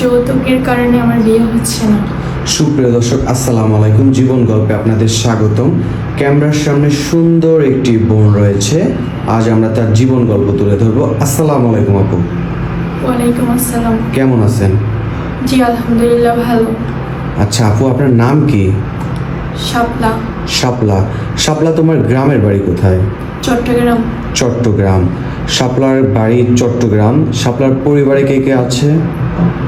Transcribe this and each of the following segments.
যৌতুকের কারণে আমার বিয়ে হচ্ছে না। সুপ্রিয় দর্শক আসসালামু আলাইকুম। জীবন গল্পে আপনাদের স্বাগতম। ক্যামেরার সামনে সুন্দর একটি বোন রয়েছে। আজ আমরা তার জীবন গল্প তুলে ধরবো। আসসালামু আলাইকুম আপু। ওয়ালাইকুম আসসালাম। কেমন আছেন? জি আলহামদুলিল্লাহ ভালো। আচ্ছা আপু আপনার নাম কি? শাপলা। শাপলা। শাপলা তোমার গ্রামের বাড়ি কোথায়? চট্টগ্রাম। চট্টগ্রাম। শাপলার বাড়ি চট্টগ্রাম। শাপলার পরিবারে কে কে আছে?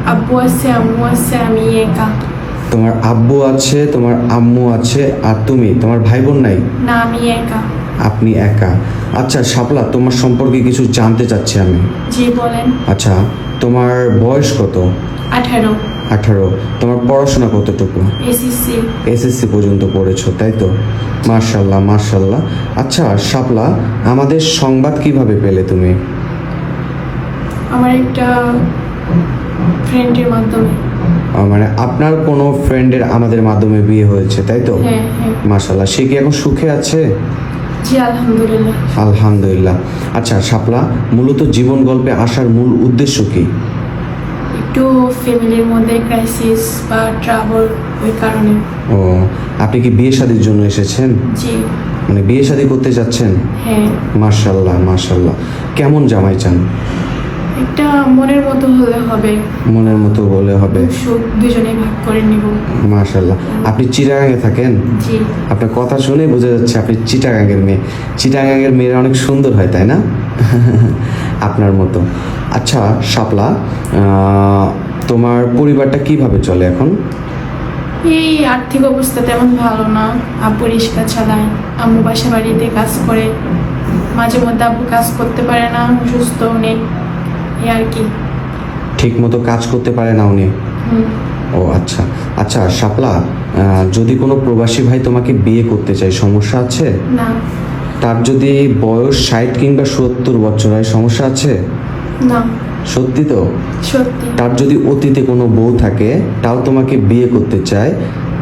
আব্বু আছে আম্মু আছে আমি একা। তোমার আব্বু আছে তোমার আম্মু আছে আর তুমি? তোমার ভাই বোন নাই? না আমি একা। আপনি একা। আচ্ছা শাপলা তোমার সম্পর্কে কিছু জানতে চাচ্ছি আমি। জি বলেন। আচ্ছা তোমার বয়স কত? আঠারো। আঠারো। তোমার পড়াশোনা কতটুকু? এসিসি এসএসসি পর্যন্ত পড়েছো তাই তো? মার্শাল্লাহ মার্শাল্লাহ আচ্ছা শাপলা আমাদের সংবাদ কীভাবে পেলে তুমি? আমার একটা ফ্রেন্ডের মাধ্যমে। মানে আপনার কোনো ফ্রেন্ডের আমাদের মাধ্যমে বিয়ে হয়েছে তাই তো? হ্যাঁ হ্যাঁ। সে কি এখন সুখে আছে? জি আলহামদুলিল্লাহ। আলহামদুলিল্লাহ। আচ্ছা শাপলা মূলত জীবন গল্পে আসার মূল উদ্দেশ্য কি? একটু ফ্যামিলির মধ্যে ক্রাইসিস বা ট্রাবল ওই কারণে। ও আপনি কি বিয়ে শাদির জন্য এসেছেন? জি। মানে বিয়ে শাদী করতে যাচ্ছেন? হ্যাঁ। মার্শাল্লাহ মার্শাল্লাহ কেমন জামাই চান? একটা মনের মতো হলে হবে। মনের মতো বলে হবে। সুখ দুজনে ভাগ করে নিব। মার্শাল্লাহ আপনি চিটাগাঙে থাকেন? জি। আপনার কথা শুনে বোঝা যাচ্ছে আপনি চিটাগাঙের মেয়ে। চিটাগাঙের মেয়েরা অনেক সুন্দর হয় তাই না? আপনার মতো। আচ্ছা শাপলা তোমার পরিবারটা কীভাবে চলে এখন? এই আর্থিক অবস্থা তেমন ভালো না। আব্বু রিক্সা চালায় আম্মু বাসা বাড়িতে কাজ করে। মাঝে মধ্যে আব্বু কাজ করতে পারে না অসুস্থ নেই। এই আর কি। ঠিক মতো কাজ করতে পারে না উনি? ও আচ্ছা। আচ্ছা শাপলা যদি কোনো প্রবাসী ভাই তোমাকে বিয়ে করতে চায় সমস্যা আছে? না। তার যদি বয়স ষাট কিংবা সত্তর বছর হয় সমস্যা আছে? না। সত্যি তো? সত্যি। তার যদি অতীতে কোনো বউ থাকে তাও তোমাকে বিয়ে করতে চায়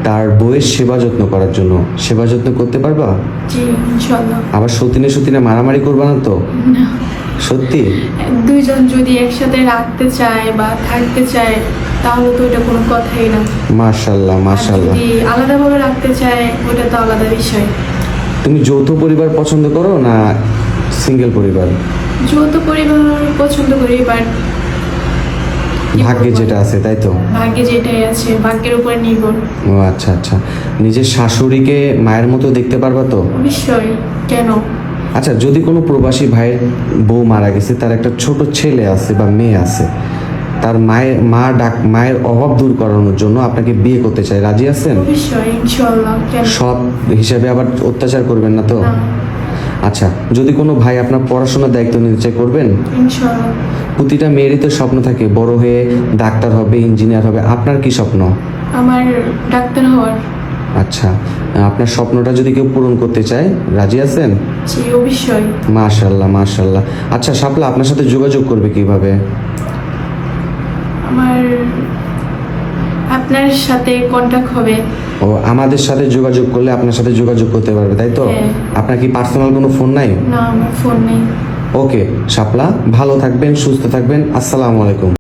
তার বউয়ের সেবা যত্ন করার জন্য। সেবা যত্ন করতে পারবা? আবার সতীনে সতীনে মারামারি করবা না তো? সত্যি? দুইজন যদি একসাথে রাখতে চায় বা থাকতে চায় তাহলে তো এটা কোনো কথাই না। মার্শাল্লাহ আর মার্শাল্লাহ যদি আলাদাভাবে রাখতে চায় ওটা তো আলাদা বিষয়। তুমি যৌথ পরিবার পছন্দ করো না সিঙ্গেল পরিবার? যৌথ পরিবার পছন্দ করি বাট ভাগ্যে যেটা আছে তাই তো? ভাগ্যে যেটাই আছে ভাগ্যের উপর নির্ভর। ও আচ্ছা আচ্ছা। নিজের শাশুড়িকে মায়ের মতো দেখতে পারবা তো? অবশ্যই কেন? আচ্ছা যদি কোনো প্রবাসী ভাইয়ের বউ মারা গেছে তার একটা ছোট ছেলে আছে বা মেয়ে আছে তার মায়ের মা ডাক মায়ের অভাব দূর করানোর জন্য আপনাকে বিয়ে করতে চায় রাজি আছেন? সৎ হিসাবে আবার অত্যাচার করবেন না তো? আচ্ছা যদি কোনো ভাই আপনার পড়াশোনার দায়িত্ব নিতে চায় করবেন? প্রতিটা মেয়েরই তো স্বপ্ন থাকে বড় হয়ে ডাক্তার হবে ইঞ্জিনিয়ার হবে আপনার কি স্বপ্ন? আমার ডাক্তার হওয়ার। আচ্ছা আপনার স্বপ্নটা যদি কেউ পূরণ করতে চায় রাজি আছেন? জি অবশ্যই। মাশাল্লাহ মাশাল্লাহ আচ্ছা শাপলা আপনার সাথে যোগাযোগ করবে কীভাবে? আমার আপনার সাথে কন্ট্যাক্ট হবে। ও আমাদের সাথে যোগাযোগ করলে আপনার সাথে যোগাযোগ করতে পারবে তাই তো? হ্যাঁ। আপনার কি পার্সোনাল কোনো ফোন নাই? না আমার ফোন নেই। ওকে শাপলা ভালো থাকবেন সুস্থ থাকবেন আসসালামু আলাইকুম।